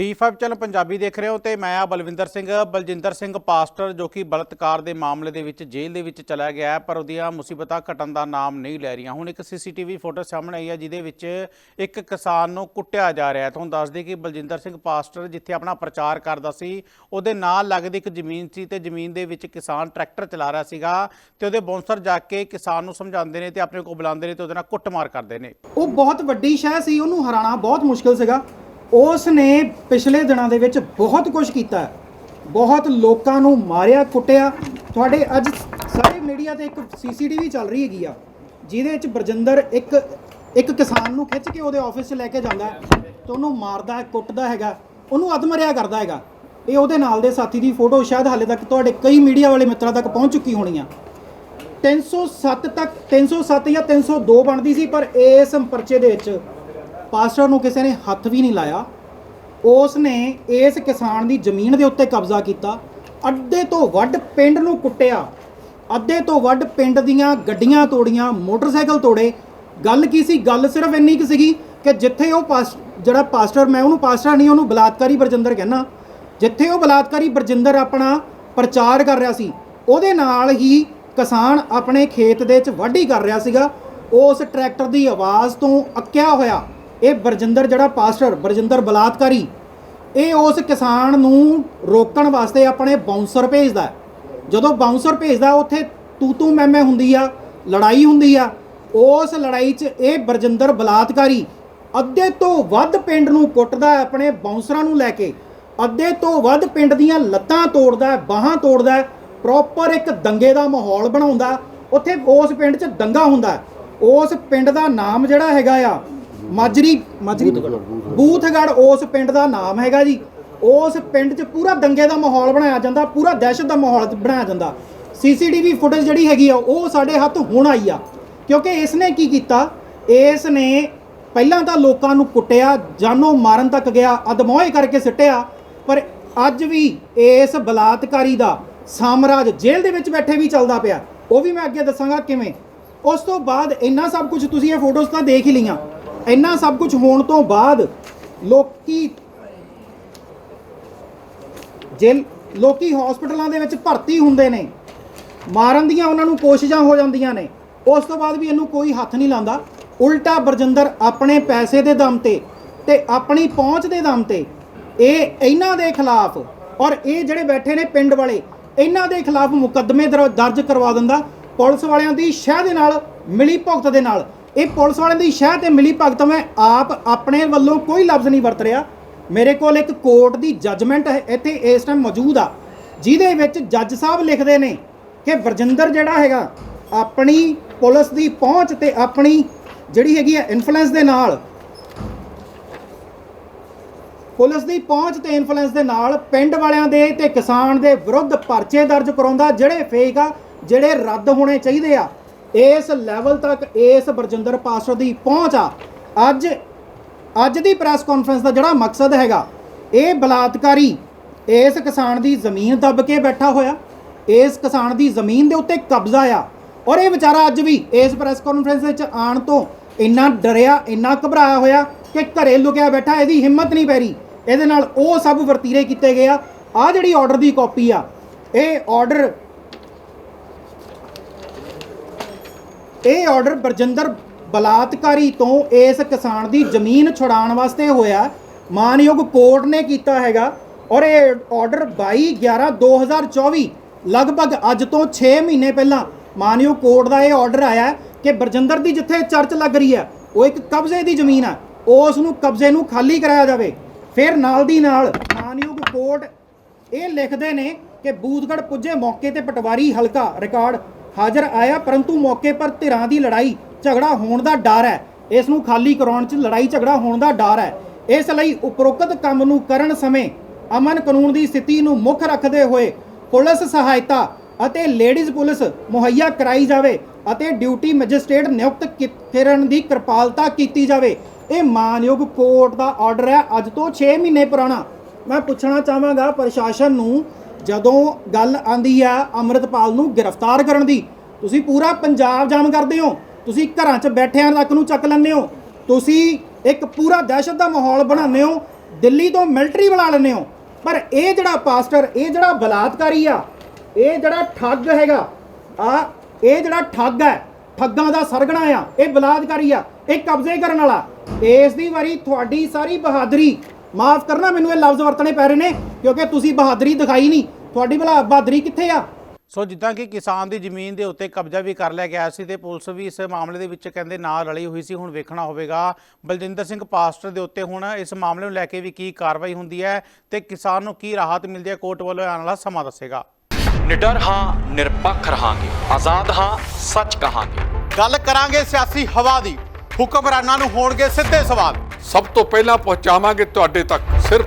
D5 channel Punjabi ਦੇਖ ਰਹੇ ਹੋ ਤੇ ਮੈਂ ਆ ਬਲਵਿੰਦਰ ਸਿੰਘ। ਬਲਜਿੰਦਰ ਸਿੰਘ ਪਾਸਟਰ ਜੋ ਕਿ ਬਲਤਕਾਰ ਦੇ ਮਾਮਲੇ ਦੇ ਵਿੱਚ ਜੇਲ੍ਹ ਦੇ ਵਿੱਚ ਚਲਾ ਗਿਆ ਪਰ ਉਹਦੀਆਂ ਮੁਸੀਬਤਾਂ ਘਟਣ ਦਾ ਨਾਮ ਨਹੀਂ ਲੈ ਰਹੀਆਂ। ਹੁਣ ਇੱਕ ਸੀਸੀਟੀਵੀ ਫੋਟੋ ਸਾਹਮਣੇ ਆਈ ਹੈ, ਜਿਹਦੇ ਵਿੱਚ ਇੱਕ ਕਿਸਾਨ ਨੂੰ ਕੁੱਟਿਆ ਜਾ ਰਿਹਾ ਹੈ। ਤੁਹਾਨੂੰ ਦੱਸ ਦਈਏ ਕਿ ਬਲਜਿੰਦਰ ਸਿੰਘ ਪਾਸਟਰ ਜਿੱਥੇ ਆਪਣਾ ਪ੍ਰਚਾਰ ਕਰਦਾ ਸੀ, ਉਹਦੇ ਨਾਲ ਲੱਗਦੀ ਇੱਕ ਜ਼ਮੀਨ ਸੀ ਤੇ ਜ਼ਮੀਨ ਦੇ ਵਿੱਚ ਕਿਸਾਨ ਟਰੈਕਟਰ ਚਲਾ ਰਿਹਾ ਸੀਗਾ ਤੇ ਉਹਦੇ ਬੌਂਸਰ ਜਾ ਕੇ ਕਿਸਾਨ ਨੂੰ ਸਮਝਾਉਂਦੇ ਨੇ ਤੇ ਆਪਣੇ ਕੋਲ ਬੁਲਾਉਂਦੇ ਨੇ ਤੇ ਉਹਦੇ ਨਾਲ ਕੁੱਟਮਾਰ ਕਰਦੇ ਨੇ। ਉਹ ਬਹੁਤ ਵੱਡੀ ਸ਼ਹਿ ਸੀ, ਉਹਨੂੰ ਹਰਾਣਾ ਬਹੁਤ ਮੁਸ਼ਕਲ ਸੀਗਾ। ਉਸ ਨੇ ਪਿਛਲੇ ਦਿਨਾਂ ਦੇ ਵਿੱਚ ਬਹੁਤ ਕੁਝ ਕੀਤਾ ਬਹੁਤ ਲੋਕਾਂ ਨੂੰ ਮਾਰਿਆ, ਕੁੱਟਿਆ। ਤੁਹਾਡੇ ਅੱਜ ਸਾਰੇ ਮੀਡੀਆ ਤੇ ਇੱਕ ਸੀਸੀਟੀਵੀ ਚੱਲ ਰਹੀ ਹੈਗੀ ਆ, ਜਿਹਦੇ ਵਿੱਚ ਬਰਜਿੰਦਰ ਇੱਕ ਇੱਕ ਕਿਸਾਨ ਨੂੰ ਖਿੱਚ ਕੇ ਉਹਦੇ ਆਫਿਸ 'ਚ ਲੈ ਕੇ ਜਾਂਦਾ ਹੈ ਤੇ ਉਹਨੂੰ ਮਾਰਦਾ ਹੈ, ਕੁੱਟਦਾ ਹੈਗਾ। ਉਹਨੂੰ ਅਧਮਰਿਆ ਕਰਦਾ ਹੈਗਾ। ਇਹ ਉਹਦੇ ਨਾਲ ਦੇ ਸਾਥੀ ਦੀ ਫੋਟੋ ਸ਼ਾਇਦ ਹਾਲੇ ਤੱਕ ਤੁਹਾਡੇ ਕਈ ਮੀਡੀਆ ਵਾਲੇ ਮਿੱਤਰਾਂ ਤੱਕ ਪਹੁੰਚ ਚੁੱਕੀ ਹੋਣੀ ਆ 307 ਤੱਕ 307 ਜਾਂ 302 ਬਣਦੀ ਸੀ, ਪਰ ਇਸ ਪਰਚੇ ਦੇ ਵਿੱਚ ਪਾਸਟਰ ਨੂੰ ਕਿਸੇ ਨੇ ਹੱਥ ਵੀ ਨਹੀਂ ਲਾਇਆ। ਉਸ ਨੇ ਇਸ ਕਿਸਾਨ ਦੀ ਜ਼ਮੀਨ ਦੇ ਉੱਤੇ ਕਬਜ਼ਾ ਕੀਤਾ। ਅੱਧੇ ਤੋਂ ਵੱਧ ਪਿੰਡ ਨੂੰ ਕੁੱਟਿਆ। ਅੱਧੇ ਤੋਂ ਵੱਧ ਪਿੰਡ ਦੀਆਂ ਗੱਡੀਆਂ ਤੋੜੀਆਂ, ਮੋਟਰਸਾਈਕਲ ਤੋੜੇ। ਗੱਲ ਕੀ ਸੀ? ਗੱਲ ਸਿਰਫ ਇੰਨੀ ਕਿ ਸੀਗੀ ਕਿ ਜਿੱਥੇ ਉਹ ਪਾਸ, ਜਿਹੜਾ ਪਾਸਟਰ, ਮੈਂ ਉਹਨੂੰ ਪਾਸਟਰ ਨਹੀਂ, ਉਹਨੂੰ ਬਲਾਤਕਾਰੀ ਬਰਜਿੰਦਰ ਕਹਿੰਦਾ। ਜਿੱਥੇ ਉਹ ਬਲਾਤਕਾਰੀ ਬਰਜਿੰਦਰ ਆਪਣਾ ਪ੍ਰਚਾਰ ਕਰ ਰਿਹਾ ਸੀ, ਉਹਦੇ ਨਾਲ ਹੀ ਕਿਸਾਨ ਆਪਣੇ ਖੇਤ ਦੇ ਵਿੱਚ ਵਾਢੀ ਕਰ ਰਿਹਾ ਸੀਗਾ। ਉਸ ਟਰੈਕਟਰ ਦੀ ਆਵਾਜ਼ ਤੋਂ ਅੱਕਿਆ ਹੋਇਆ। ਇਹ ਬਰਜਿੰਦਰ ਜਿਹੜਾ ਪਾਸਟਰ, ਬਰਜਿੰਦਰ ਬਲਾਤਕਾਰੀ, ਇਹ ਉਸ ਕਿਸਾਨ ਨੂੰ ਰੋਕਣ ਵਾਸਤੇ ਆਪਣੇ ਬਾਉਂਸਰ ਭੇਜਦਾ ਜਦੋਂ ਬਾਉਂਸਰ ਭੇਜਦਾ, ਉੱਥੇ ਤੂ ਤੂ ਮੈਂ ਮੈਂ ਹੁੰਦੀ ਆ, ਲੜਾਈ ਹੁੰਦੀ ਆ, ਉਸ ਲੜਾਈ 'ਚ ਇਹ ਬਰਜਿੰਦਰ ਬਲਾਤਕਾਰੀ ਅੱਧੇ ਤੋਂ ਵੱਧ ਪਿੰਡ ਨੂੰ ਕੁੱਟਦਾ ਆਪਣੇ ਬਾਉਂਸਰਾਂ ਨੂੰ ਲੈ ਕੇ। ਅੱਧੇ ਤੋਂ ਵੱਧ ਪਿੰਡ ਦੀਆਂ ਲੱਤਾਂ ਤੋੜਦਾ ਬਾਹਾਂ ਤੋੜਦਾ ਪ੍ਰੋਪਰ ਇੱਕ ਦੰਗੇ ਦਾ ਮਾਹੌਲ ਬਣਾਉਂਦਾ, ਉੱਥੇ ਉਸ ਪਿੰਡ 'ਚ ਦੰਗਾ ਹੁੰਦਾ ਉਸ ਪਿੰਡ ਦਾ ਨਾਮ ਜਿਹੜਾ ਹੈਗਾ ਆ ਮਾਜਰੀ ਮਾਜਰੀ ਬੂਥਗੜ ਉਸ ਪਿੰਡ ਦਾ ਨਾਮ ਹੈਗਾ ਜੀ। ਉਸ ਪਿੰਡ 'ਚ ਪੂਰਾ ਦੰਗੇ ਦਾ ਮਾਹੌਲ ਬਣਾਇਆ ਜਾਂਦਾ, ਪੂਰਾ ਦਹਿਸ਼ਤ ਦਾ ਮਾਹੌਲ ਬਣਾਇਆ ਜਾਂਦਾ। ਸੀਸੀਟੀਵੀ ਫੁਟੇਜ ਜਿਹੜੀ ਹੈਗੀ ਆ, ਉਹ ਸਾਡੇ ਹੱਥ ਹੁਣ ਆਈ ਆ। ਕਿਉਂਕਿ ਇਸ ਨੇ ਕੀ ਕੀਤਾ? ਇਸ ਨੇ ਪਹਿਲਾਂ ਤਾਂ ਲੋਕਾਂ ਨੂੰ ਕੁੱਟਿਆ, ਜਾਨੋਂ ਮਾਰਨ ਤੱਕ ਗਿਆ, ਅਦਮੋਏ ਕਰਕੇ ਸਿੱਟਿਆ। ਪਰ ਅੱਜ ਵੀ ਇਸ ਬਲਾਤਕਾਰੀ ਦਾ ਸਾਮਰਾਜ ਜੇਲ੍ਹ ਦੇ ਵਿੱਚ ਬੈਠੇ ਵੀ ਚੱਲਦਾ ਪਿਆ। ਉਹ ਵੀ ਮੈਂ ਅੱਗੇ ਦੱਸਾਂਗਾ ਕਿਵੇਂ। ਉਸ ਤੋਂ ਬਾਅਦ ਇੰਨਾ ਸਭ ਕੁਝ ਤੁਸੀਂ ਇਹ ਫੋਟੋਜ਼ ਤਾਂ ਦੇਖ ਹੀ ਲਈਆਂ। ਇੰਨਾ ਸਭ ਕੁਝ ਹੋਣ ਤੋਂ ਬਾਅਦ ਲੋਕੀ ਜੇਲ ਲੋਕੀ ਹਸਪੀਟਲਾਂ ਦੇ ਵਿੱਚ ਭਰਤੀ ਹੁੰਦੇ ਨੇ, ਮਾਰਨ ਦੀਆਂ ਉਹਨਾਂ ਨੂੰ ਕੋਸ਼ਿਸ਼ਾਂ ਹੋ ਜਾਂਦੀਆਂ ਨੇ, ਉਸ ਤੋਂ ਬਾਅਦ ਵੀ ਇਹਨੂੰ ਕੋਈ ਹੱਥ ਨਹੀਂ ਲਾਉਂਦਾ। ਉਲਟਾ ਬਰਜਿੰਦਰ ਆਪਣੇ ਪੈਸੇ ਦੇ ਦਮ ਤੇ ਤੇ ਆਪਣੀ ਪਹੁੰਚ ਦੇ ਦਮ ਤੇ ਇਹ ਇਹਨਾਂ ਦੇ ਖਿਲਾਫ ਔਰ ਇਹ ਜਿਹੜੇ ਬੈਠੇ ਨੇ ਪਿੰਡ ਵਾਲੇ, ਇਹਨਾਂ ਦੇ ਖਿਲਾਫ ਮੁਕੱਦਮੇ ਦਰ- ਦਰਜ ਕਰਵਾ ਦਿੰਦਾ। ਪੁਲਿਸ ਵਾਲਿਆਂ ਦੀ ਸ਼ਹਿ ਦੇ ਨਾਲ, ਮਿਲੀ ਭੁਗਤ ਦੇ ਨਾਲ ਇਹ ਪੁਲਿਸ ਵਾਲਿਆਂ ਦੀ ਸ਼ਹਿ ਤੇ ਮਿਲੀ ਭਗਤ ਮੈਂ ਆਪ ਆਪਣੇ ਵੱਲੋਂ ਕੋਈ ਲਫ਼ਜ਼ ਨਹੀਂ ਵਰਤ ਰਿਹਾ। ਮੇਰੇ ਕੋਲ ਇੱਕ ਕੋਰਟ ਦੀ ਜੱਜਮੈਂਟ ਇੱਥੇ ਇਸ ਟਾਈਮ ਮੌਜੂਦ ਆ। ਜਿਹਦੇ ਵਿੱਚ ਜੱਜ ਸਾਹਿਬ ਲਿਖਦੇ ਨੇ ਕਿ ਵਰਜਿੰਦਰ ਜਿਹੜਾ ਹੈਗਾ, ਆਪਣੀ ਪੁਲਿਸ ਦੀ ਪਹੁੰਚ ਤੇ ਆਪਣੀ ਜਿਹੜੀ ਹੈਗੀ ਆ ਇਨਫਲੂਐਂਸ ਦੇ ਨਾਲ, ਪੁਲਿਸ ਦੀ ਪਹੁੰਚ ਤੇ ਇਨਫਲੂਐਂਸ ਦੇ ਨਾਲ ਪਿੰਡ ਵਾਲਿਆਂ ਦੇ ਤੇ ਕਿਸਾਨ ਦੇ ਵਿਰੁੱਧ ਪਰਚੇ ਦਰਜ ਕਰਾਉਂਦਾ, ਜਿਹੜੇ ਫੇਕ ਆ, ਜਿਹੜੇ ਰੱਦ ਹੋਣੇ ਚਾਹੀਦੇ ਆ। ਇਸ ਲੈਵਲ ਤੱਕ ਇਸ ਬਰਜਿੰਦਰ ਪਾਸਟਰ ਦੀ ਪਹੁੰਚ ਆ। ਅੱਜ ਅੱਜ ਦੀ ਪ੍ਰੈਸ ਕਾਨਫਰੰਸ ਦਾ ਜਿਹੜਾ ਮਕਸਦ ਹੈਗਾ, ਇਹ ਬਲਾਤਕਾਰੀ ਇਸ ਕਿਸਾਨ ਦੀ ਜ਼ਮੀਨ ਦੱਬ ਕੇ ਬੈਠਾ ਹੋਇਆ, ਇਸ ਕਿਸਾਨ ਦੀ ਜ਼ਮੀਨ ਦੇ ਉੱਤੇ ਕਬਜ਼ਾ ਆ। ਔਰ ਇਹ ਵਿਚਾਰਾ ਅੱਜ ਵੀ ਇਸ ਪ੍ਰੈਸ ਕਾਨਫਰੰਸ ਵਿੱਚ ਆਉਣ ਤੋਂ ਇੰਨਾ ਡਰਿਆ, ਇੰਨਾ ਘਬਰਾਇਆ ਹੋਇਆ ਕਿ ਘਰੇ ਲੁਕਿਆ ਬੈਠਾ, ਇਹਦੀ ਹਿੰਮਤ ਨਹੀਂ ਪੈ ਰਹੀ। ਇਹਦੇ ਨਾਲ ਉਹ ਸਭ ਵਰਤੀਰੇ ਕੀਤੇ ਗਏ ਆ। ਆ ਜਿਹੜੀ ਆਰਡਰ ਦੀ ਕਾਪੀ ਆ, ਇਹ ਆਰਡਰ ਇਹ ਆਰਡਰ ਬਰਜਿੰਦਰ ਬਲਾਤਕਾਰੀ ਤੋਂ ਇਸ ਕਿਸਾਨ ਦੀ ਜ਼ਮੀਨ ਛੁਡਾਉਣ ਵਾਸਤੇ ਹੋਇਆ। ਮਾਨਯੋਗ ਕੋਰਟ ਨੇ ਕੀਤਾ ਹੈਗਾ ਔਰ ਇਹ ਆਰਡਰ 22 11 2024 ਲਗਭਗ ਅੱਜ ਤੋਂ 6 ਮਹੀਨੇ ਪਹਿਲਾਂ ਮਾਨਯੋਗ ਕੋਰਟ ਦਾ ਇਹ ਆਰਡਰ ਆਇਆ ਕਿ ਬਰਜਿੰਦਰ ਦੀ ਜਿੱਥੇ ਚਰਚ ਲੱਗ ਰਹੀ ਹੈ, ਉਹ ਇੱਕ ਕਬਜ਼ੇ ਦੀ ਜ਼ਮੀਨ ਹੈ ਉਸ ਨੂੰ ਕਬਜ਼ੇ ਨੂੰ ਖਾਲੀ ਕਰਾਇਆ ਜਾਵੇ। ਫਿਰ ਨਾਲ ਦੀ ਨਾਲ ਮਾਨਯੋਗ ਕੋਰਟ ਇਹ ਲਿਖਦੇ ਨੇ ਕਿ ਬੂਥਗੜ ਪੁੱਜੇ ਮੌਕੇ ਤੇ ਪਟਵਾਰੀ ਹਲਕਾ ਰਿਕਾਰਡ ਹਾਜ਼ਰ ਆਇਆ, ਪਰੰਤੂ ਮੌਕੇ ਪਰ ਧਿਰਾਂ ਦੀ ਲੜਾਈ, ਝਗੜਾ ਹੋਣ ਦਾ ਡਰ ਹੈ। ਇਸ ਨੂੰ ਖਾਲੀ ਕਰਾਉਣ 'ਚ ਲੜਾਈ, ਝਗੜਾ ਹੋਣ ਦਾ ਡਰ ਹੈ। ਇਸ ਲਈ ਉਪਰੋਕਤ ਕੰਮ ਨੂੰ ਕਰਨ ਸਮੇਂ ਅਮਨ ਕਾਨੂੰਨ ਦੀ ਸਥਿਤੀ ਨੂੰ ਮੁੱਖ ਰੱਖਦੇ ਹੋਏ ਪੁਲਿਸ ਸਹਾਇਤਾ ਅਤੇ ਲੇਡੀਜ਼ ਪੁਲਿਸ ਮੁਹੱਈਆ ਕਰਾਈ ਜਾਵੇ ਅਤੇ ਡਿਊਟੀ ਮੈਜਿਸਟ੍ਰੇਟ ਨਿਯੁਕਤ ਕੀ- ਕਰਨ ਦੀ ਕਿਰਪਾਲਤਾ ਕੀਤੀ ਜਾਵੇ। ਇਹ ਮਾਨਯੋਗ ਕੋਰਟ ਦਾ ਆਰਡਰ ਹੈ। ਅੱਜ ਤੋਂ 6 ਮਹੀਨੇ ਪੁਰਾਣਾ। ਮੈਂ ਪੁੱਛਣਾ ਚਾਹਾਂਗਾ ਪ੍ਰਸ਼ਾਸਨ ਨੂੰ ਜਦੋਂ ਗੱਲ ਆਂਦੀ ਆ ਅੰਮ੍ਰਿਤਪਾਲ ਨੂੰ ਗ੍ਰਿਫਤਾਰ ਕਰਨ ਦੀ, ਤੁਸੀਂ ਪੂਰਾ ਪੰਜਾਬ ਜਾਮ ਕਰਦੇ ਹੋ, ਤੁਸੀਂ ਘਰਾਂ 'ਚ ਬੈਠਿਆਂ ਤੱਕ ਨੂੰ ਚੱਕ ਲੈਂਦੇ ਹੋ, ਤੁਸੀਂ ਇੱਕ ਪੂਰਾ ਦਹਿਸ਼ਤ ਦਾ ਮਾਹੌਲ ਬਣਾਉਂਦੇ ਹੋ, ਦਿੱਲੀ ਤੋਂ ਮਿਲਟਰੀ ਬੁਲਾ ਲੈਂਦੇ ਹੋ। ਪਰ ਇਹ ਜਿਹੜਾ ਪਾਸਟਰ, ਇਹ ਜਿਹੜਾ ਬਲਾਤਕਾਰੀ ਆ, ਇਹ ਜਿਹੜਾ ਠੱਗ ਹੈਗਾ, ਆ, ਇਹ ਜਿਹੜਾ ਠੱਗ ਹੈ, ਠੱਗਾਂ ਦਾ ਸਰਗਣਾ ਆ, ਇਹ ਬਲਾਤਕਾਰੀ ਆ, ਇਹ ਕਬਜ਼ੇ ਕਰਨ ਵਾਲਾ। ਇਸ ਦੀ ਵਾਰੀ ਤੁਹਾਡੀ ਸਾਰੀ ਬਹਾਦਰੀ, ਮਾਫ ਕਰਨਾ, ਮੈਨੂੰ ਇਹ ਲਫ਼ਜ਼ ਵਰਤਣੇ ਪੈ ਰਹੇ ਨੇ। ਕਿਉਂਕਿ ਤੁਸੀਂ ਬਹਾਦਰੀ ਦਿਖਾਈ ਨਹੀਂ। ਤੁਹਾਡੀ ਭਲਾ ਬਹਾਦਰੀ ਕਿੱਥੇ ਆ? ਸੋ ਜਿੱਦਾਂ ਕਿ ਕਿਸਾਨ ਦੀ ਜ਼ਮੀਨ ਦੇ ਉੱਤੇ ਕਬਜ਼ਾ ਵੀ ਕਰ ਲਿਆ ਗਿਆ ਸੀ ਤੇ ਪੁਲਿਸ ਵੀ ਇਸ ਮਾਮਲੇ ਦੇ ਵਿੱਚ ਕਹਿੰਦੇ ਨਾਲ ਰਲੀ ਹੋਈ ਸੀ। ਹੁਣ ਵੇਖਣਾ ਹੋਵੇਗਾ। ਬਲਜਿੰਦਰ ਸਿੰਘ ਪਾਸਟਰ ਦੇ ਉੱਤੇ ਹੁਣ ਇਸ ਮਾਮਲੇ ਨੂੰ ਲੈ ਕੇ ਵੀ ਕੀ ਕਾਰਵਾਈ ਹੁੰਦੀ ਹੈ ਤੇ ਕਿਸਾਨ ਨੂੰ ਕੀ ਰਾਹਤ ਮਿਲਦੀ ਹੈ ਕੋਰਟ ਵੱਲੋਂ ਆਉਣ ਵਾਲਾ ਸਮਾਂ ਦੱਸੇਗਾ। ਨਿਡਰ ਹਾਂ ਨਿਰਪੱਖ ਰਹਾਂਗੇ। ਆਜ਼ਾਦ ਹਾਂ ਸੱਚ ਕਹਾਂਗੇ। ਗੱਲ ਕਰਾਂਗੇ ਸਿਆਸੀ ਹਵਾ ਦੀ। ਹੁਕਮਰਾਨਾਂ ਨੂੰ ਹੋਣਗੇ ਸਿੱਧੇ ਸਵਾਲ। ਸਭ ਤੋਂ ਪਹਿਲਾਂ ਪਹੁੰਚਾਵਾਂਗੇ ਤੁਹਾਡੇ ਤੱਕ। ਸਿਰਫ